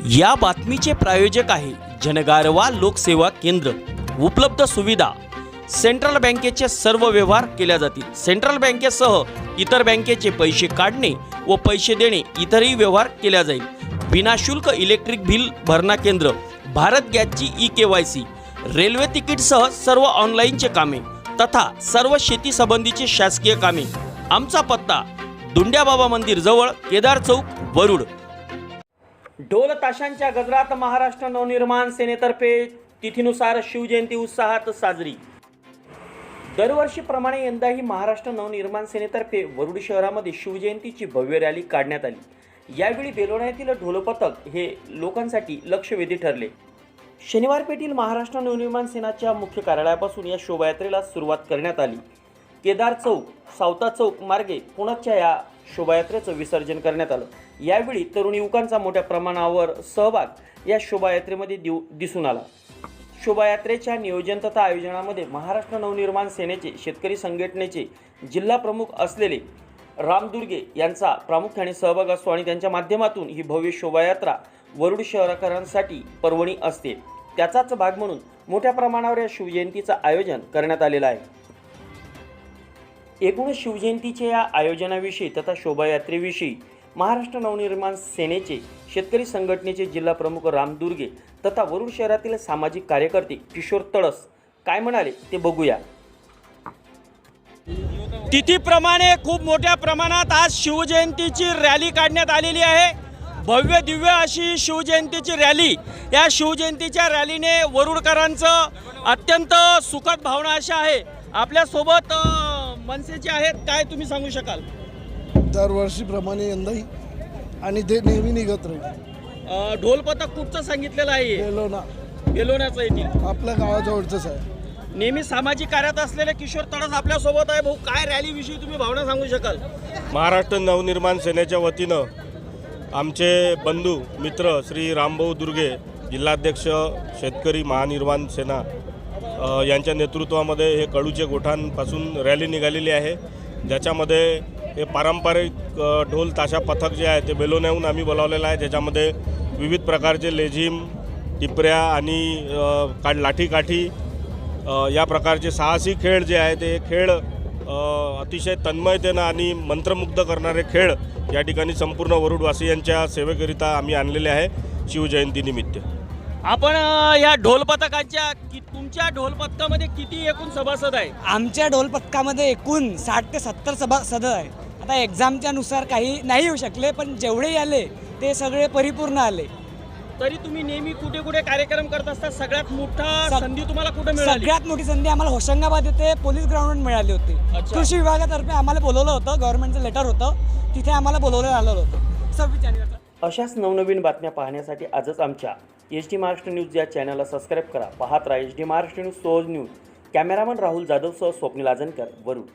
या बातमीचे प्रायोजक आहे जनगारवा लोकसेवा केंद्र. उपलब्ध सुविधा. सेंट्रल बँकेचे सर्व व्यवहार केल्या जातील. सेंट्रल बँकेसह इतर बँकेचे पैसे काढणे व पैसे देणे इतरही व्यवहार केल्या जाईल. विनाशुल्क इलेक्ट्रिक बिल भरणा केंद्र. भारत गॅसची E K Y C. Railway तिकीटसह सर्व ऑनलाईनचे कामे तथा सर्व शेती संबंधीचे शासकीय कामे. आमचा पत्ता दुंड्याबाबा मंदिर जवळ केदार चौक वरुड. ढोल ताशांच्या गजरात महाराष्ट्र नवनिर्माण सेनेतर्फे तिथीनुसार शिवजयंती उत्साहात साजरी. दरवर्षीप्रमाणे यंदाही महाराष्ट्र नवनिर्माण सेनेतर्फे वरुड शहरामध्ये शिवजयंतीची भव्य रॅली काढण्यात आली. यावेळी बेलोण्यातील ढोलपथक हे लोकांसाठी लक्षवेधी ठरले. शनिवारपेठील महाराष्ट्र नवनिर्माण सेनाच्या मुख्य कार्यालयापासून या शोभायात्रेला सुरुवात करण्यात आली. केदार चौक सावता चौक मार्गे पुण्याच्या या शोभायात्रेचं विसर्जन करण्यात आलं. यावेळी तरुण युवकांचा मोठ्या प्रमाणावर सहभाग या शोभायात्रेमध्ये दिव दिसून आला. शोभायात्रेच्या नियोजन तथा आयोजनामध्ये महाराष्ट्र नवनिर्माण सेनेचे शेतकरी संघटनेचे जिल्हा प्रमुख असलेले रामदुर्गे यांचा प्रामुख्याने सहभाग असतो आणि त्यांच्या माध्यमातून ही भव्य शोभायात्रा वरुड शहरकरांसाठी पर्वणी असते. त्याचाच भाग म्हणून मोठ्या प्रमाणावर या शिवजयंतीचं आयोजन करण्यात आलेलं आहे. एकूणच शिवजयंतीच्या या आयोजनाविषयी तथा शोभायात्रेविषयी महाराष्ट्र नवनिर्माण सेनेचे शेतकरी संघटनेचे जिल्हा प्रमुख राम दुर्गे तथा वरुड शहरातील सामाजिक कार्यकर्ते किशोर तळस काय म्हणाले ते बघूया. तिथीप्रमाणे खूप मोठ्या प्रमाणात आज शिवजयंतीची रॅली काढण्यात आलेली आहे. भव्य दिव्य अशी शिवजयंतीची रॅली. या शिवजयंतीच्या रॅलीने वरुडकरांचं अत्यंत सुखद भावना अशा आहे. आपल्यासोबत मनसेचे आहेत काय तुम्ही सांगू शकाल? दरवर्षीप्रमाणे यंदाही आणि ते नेहमी निघत राहील. अ, ढोलपथक कुठचं सांगितलेलं आहे. गेलो ना बेलोण्याचं येथील आपल्या गावाजवळचंच आहे. नेहमी सामाजिक कार्यात असलेले किशोर तडस आपल्यासोबत आहे भाऊ. काय रॅलीविषयी तुम्ही भावना सांगू शकाल? महाराष्ट्र नवनिर्माण सेनेच्या वतीनं आमचे बंधू मित्र श्री रामभाऊ दुर्गे जिल्हाध्यक्ष शेतकरी महानिर्माण सेना यांच्या नेतृत्वामध्ये हे कडूचे गोठांपासून रॅली निघालेली आहे. ज्याच्यामध्ये हे पारंपरिक ढोल ताशा पथक जे आहे ते बेलोन्याहून आम्ही बोलावलेलं आहे. ज्याच्यामध्ये विविध प्रकारचे लेझिम टिपऱ्या आणि का लाठीकाठी या प्रकारचे साहसी खेळ जे आहे ते खेळ अतिशय तन्मयतेनं आणि मंत्रमुग्ध करणारे खेळ या ठिकाणी संपूर्ण वरुडवासियांच्या सेवेकरिता आम्ही आणलेले आहे. शिवजयंतीनिमित्त आपण या ढोल पथकाच्या कि तुमच्या ढोल पथकामध्ये किती एकूण सभासद आहे आमच्या ढोल पथकामध्ये एकूण साठ ते सत्तर सभासद आहे आता एक्झामच्या नुसार काही नाही येऊ शकले पण जेवढे आले ते सगळे परिपूर्ण आले. तरी तुम्ही नेहमी कुठे कुठे कार्यक्रम करत असता? सगळ्यात मोठा संधी तुम्हाला कुठे मिळाली? सगळ्यात मोठी संधी आम्हाला होशंगाबाद येथे पोलीस ग्राउंडवर मिळाली होती. अच्छा. कृषी विभागातर्फे आम्हाला बोलवलं होतं गव्हर्नमेंटचं लेटर होतं. तिथे आम्हाला बोलवलं आलेलं होतं. सव्वीस जानेवारीला. अशाच नवनवीन बातम्या पाहण्यासाठी आजच आमच्या एच डी महाराष्ट्र न्यूज या चॅनलला सबस्क्राईब करा. पाहत राहा एच डी महाराष्ट्र न्यूज सोज न्यूज. कॅमेरामन राहुल जाधवसह स्वप्नील आजनकर वरुड.